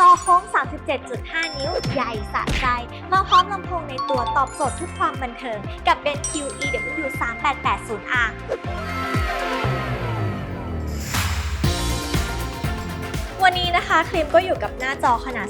จอโค้ง 37.5 นิ้ว ใหญ่สะใจ มาพร้อมลำโพงในตัวตอบโจทย์ทุกความบันเทิง กับ BenQ EW 3880R วันนี้นะคะคลิมก็อยู่กับหน้าจอขนาด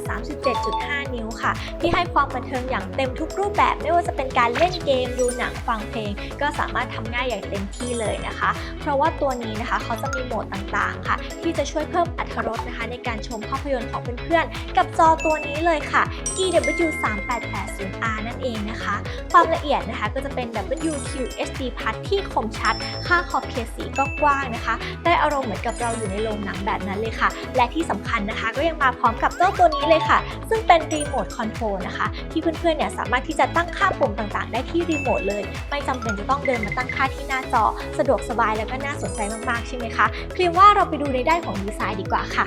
37.5 นิ้วค่ะ ที่ให้ความบันเทิงอย่างเต็มทุกรูปแบบ ไม่ว่าจะเป็นการเล่นเกมดูหนังฟังเพลง ก็สามารถทำง่ายอย่างเต็มที่เลยนะคะ เพราะว่าตัวนี้นะคะเขาจะมีโหมดต่างๆค่ะ ที่จะช่วยเพิ่มอรรถรสนะคะ ในการชมภาพยนตร์ของเพื่อนๆ กับจอตัวนี้เลยค่ะ EW 3880R นั่นเองนะคะ ความละเอียดนะคะก็จะเป็น WQHD Plus ที่คมชัด ค่าขอบเขตสีก็กว้างนะคะ ได้อารมณ์เหมือนกับเราอยู่ในโรงหนังแบบนั้นเลยค่ะ และที่สำคัญนะคะ ก็ยังมาพร้อมกับเจ้าตัวนี้เลยค่ะ ซึ่งเป็นรีโมทคอนโทรลนะคะ ที่เพื่อนๆเนี่ยสามารถที่จะตั้งค่าปุ่มต่างๆ ได้ที่รีโมทเลย ไม่จำเป็นจะต้องเดินมาตั้งค่าที่หน้าจอ สะดวกสบายแล้วก็น่าสนใจมากๆใช่ไหมคะคลิมว่าเราไปดูในด้านของดีไซน์ดีกว่าค่ะ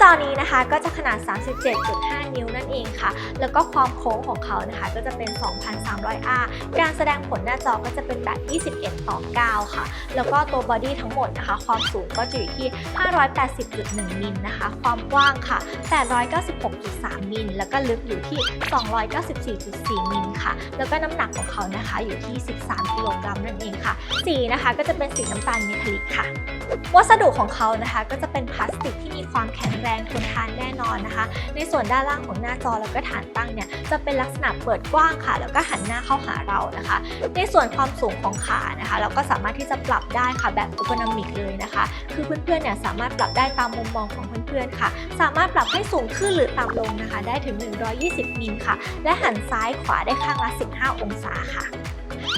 จอนี้นะคะก็จะขนาด 37.5 นิ้วนั่นเองค่ะ แล้วก็ความโค้งของเขานะคะก็จะเป็น 2,300R การแสดงผลหน้าจอก็จะเป็นแบบ 21 ต่อ 9 ค่ะ แล้วก็ตัวบอดี้ทั้งหมดนะคะ ความสูงก็จะอยู่ที่ 580.1 มิลนะคะ ความกว้างค่ะ 896.3 มิล แล้วก็ลึกอยู่ที่ 294.4 มิลค่ะ แล้วก็น้ำหนักของเขานะคะอยู่ที่ 13 กิโลกรัมนั่นเองค่ะ สีนะคะก็จะเป็นสีน้ำตาลเมทัลลิกค่ะ วัสดุของเขานะคะก็จะเป็นพลาสติกที่มีความแข็งแรงรงทนทานแน่นอนนะคะ ในส่วนด้านล่างของหน้าจอแล้วก็ฐานตั้งเนี่ยจะเป็นลักษณะเปิดกว้างค่ะ แล้วก็หันหน้าเข้าหาเรานะคะ ในส่วนความสูงของขานะคะ เราก็สามารถที่จะปรับได้ค่ะแบบอุปนามิกเลยนะคะ คือเพื่อนๆเนี่ยสามารถปรับได้ตามมุมมองของเพื่อนๆค่ะ สามารถปรับให้สูงขึ้นหรือต่ำลงนะคะ ได้ถึง 120มิลค่ะ และหันซ้ายขวาได้ข้างละ 15 องศาค่ะ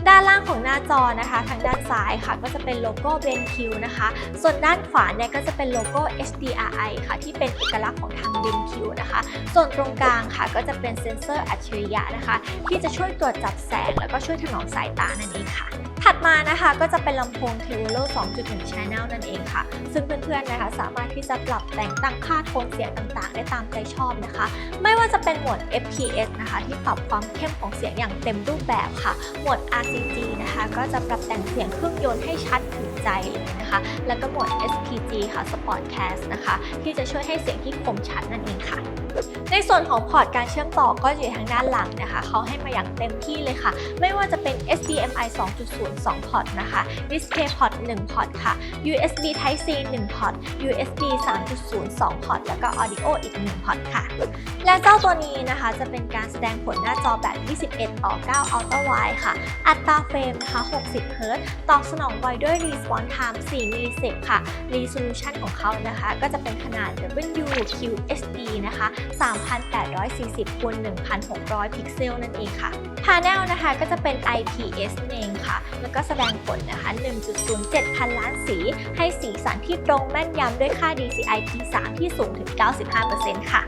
ด้านล่างของหน้าจอนะคะ ทางด้านซ้ายค่ะ ก็จะเป็นโลโก้ BenQ นะคะ ส่วนด้านขวาเนี่ยก็จะเป็นโลโก้ HDRI ค่ะที่เป็นเอกลักษณ์ของทางดินะคะ ส่วนตรงกลางค่ะก็จะเป็นเซ็นเซอร์อัจฉริยะนะคะ ที่จะช่วยตรวจจับแสง แล้วก็ช่วยถนอมสายตานั่นเองค่ะถัดมานะคะก็จะเป็นลำโพง t e v o l o 2.1 Channel นั่นเองค่ะ ซึ่งเพื่อนๆนะคะสามารถที่จะปรับแต่งตั้งค่าโทนเสียงต่างๆ ได้ตามใจชอบนะคะ ไม่ว่าจะเป็นโหมด FPS นะคะ ที่ปรับความเข้มของเสียงอย่างเต็มรูปแบบค่ะโหมด RCG นะคะ ก็จะปรับแต่งเสียงเครื่องยนต์ให้ชัดถึงใจเลยนะคะ แล้วก็โหมด SPG ค่ะ Sportcast นะคะ ที่จะช่วยให้เสียงที่คมชัดนั่นเองค่ะ Thank you. ในส่วนของพอร์ตการเชื่อมต่อก็อยู่ทางด้านหลังนะคะเขาให้มาอย่างเต็มที่เลยค่ะ ไม่ว่าจะเป็น HDMI 2.0 2 พอร์ตนะคะ DisplayPort 1 พอร์ตค่ะ USB Type C 1 พอร์ต USB 3.0 2 พอร์ต แล้วก็ Audio อีก 1 พอร์ตค่ะ และเจ้าตัวนี้นะคะจะเป็นการแสดงผลหน้าจอแบบ 21 ต่อ 9 Ultra Wide ค่ะ อัตราเฟรมนะคะ60 Hz ตอบสนองไวด้วย Response Time 4มิลลิเซกค่ะ Resolution ของเขานะคะ ก็จะเป็นขนาด WQHD นะคะ3,840คูณ1,600 พิกเซลนั่นเองค่ะ Panel นะคะก็จะเป็น IPS นั่นเองค่ะ แล้วก็แสดงผลนะคะ 1.07 พันล้านสี ให้สีสันที่ตรงแม่นยำด้วยค่า DCI P3 ที่สูงถึง 95%ค่ะ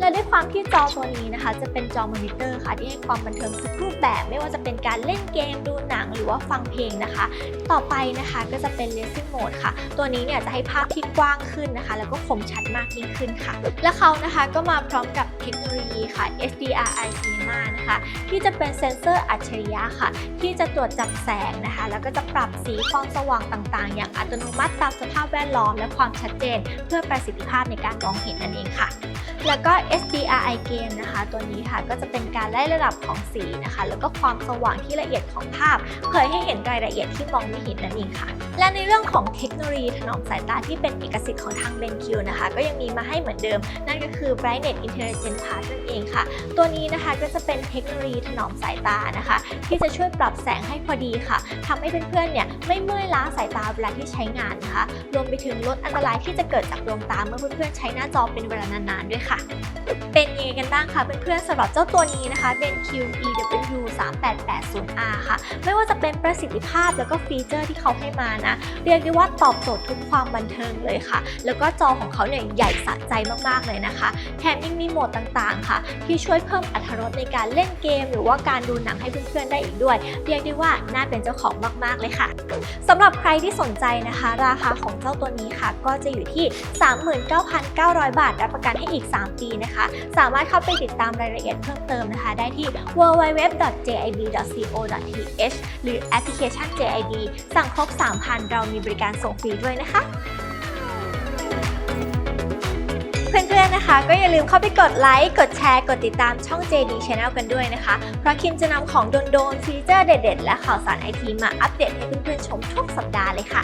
และด้วยความที่จอตัวนี้นะคะ จะเป็นจอมอนิเตอร์ค่ะที่ให้ความบันเทิงทุกรูปแบบ ไม่ว่าจะเป็นการเล่นเกมดูหนังหรือว่าฟังเพลงนะคะ ต่อไปนะคะก็จะเป็น Racing Mode ค่ะ ตัวนี้เนี่ยจะให้ภาพที่กว้างขึ้นนะคะ แล้วก็คมชัดมากยิ่งขึ้นค่ะ และเขานะคะก็มาพร้อมกับเทคโนโลยีค่ะ HDRI Cinema นะคะที่จะเป็นเซนเซอร์อัจฉริยะค่ะ ที่จะตรวจจับแสงนะคะ แล้วก็จะปรับสีความสว่างต่างๆ อย่างอัตโนมัติตามสภาพแวดล้อมและความชัดเจน เพื่อประสิทธิภาพในการมองเห็นนั่นเองค่ะแล้วก็ SDRI Game นะคะ ตัวนี้ค่ะก็จะเป็นการไล่ระดับของสีนะคะ แล้วก็ความสว่างที่ละเอียดของภาพ เผยให้เห็นรายละเอียดที่มองไม่เห็นนั่นเองค่ะ และในเรื่องของเทคโนโลยีถนอมสายตาที่เป็นเอกสิทธิ์ของทาง BenQ นะคะ ก็ยังมีมาให้เหมือนเดิม นั่นก็คือ Brightness Intelligent Pass นั่นเองค่ะ ตัวนี้นะคะก็จะเป็นเทคโนโลยีถนอมสายตานะคะ ที่จะช่วยปรับแสงให้พอดีค่ะทำให้เพื่อนๆเนี่ยไม่เมื่อยล้าสายตาเวลาที่ใช้งานนะคะ รวมไปถึงลดอันตรายที่จะเกิดจากดวงตาเมื่อเพื่อนๆใช้หน้าจอเป็นเวลานานๆด้วยค่ะเป็นยังไงกันบ้างคะเพื่อนๆสำหรับเจ้าตัวนี้นะคะ BenQ EW 3880R ค่ะ ไม่ว่าจะเป็นประสิทธิภาพแล้วก็ฟีเจอร์ที่เขาให้มานะ เรียกได้ว่าตอบโจทย์ทุกความบันเทิงเลยค่ะ แล้วก็จอของเขาเนี่ยใหญ่สะใจมากๆเลยนะคะ แถมยังมีโหมดต่างๆ ค่ะ ที่ช่วยเพิ่มอรรถรสในการเล่นเกม หรือว่าการดูหนังให้เพื่อนๆได้อีกด้วย เรียกได้ว่าน่าเป็นเจ้าของมากๆเลยค่ะสำหรับใครที่สนใจนะคะ ราคาของเจ้าตัวนี้ค่ะ ก็จะอยู่ที่ 39,900 บาทรับประกันให้อีก3 ปีนะคะ สามารถเข้าไปติดตามรายละเอียดเพิ่มเติมนะคะ ได้ที่ www.jib.co.th หรือแอปพลิเคชัน JIB สั่งครบ 3,000 เรามีบริการส่งฟรีด้วยนะคะเพื่อนๆ นะคะ ก็อย่าลืมเข้าไปกดไลค์ กดแชร์ กดติดตามช่อง JD Channel กันด้วยนะคะ เพราะคิมจะนำของโดนๆฟีเจอร์เด็ดๆ และข่าวสารไอทีมาอัปเดตให้เพื่อนๆ ชมทุกสัปดาห์เลยค่ะ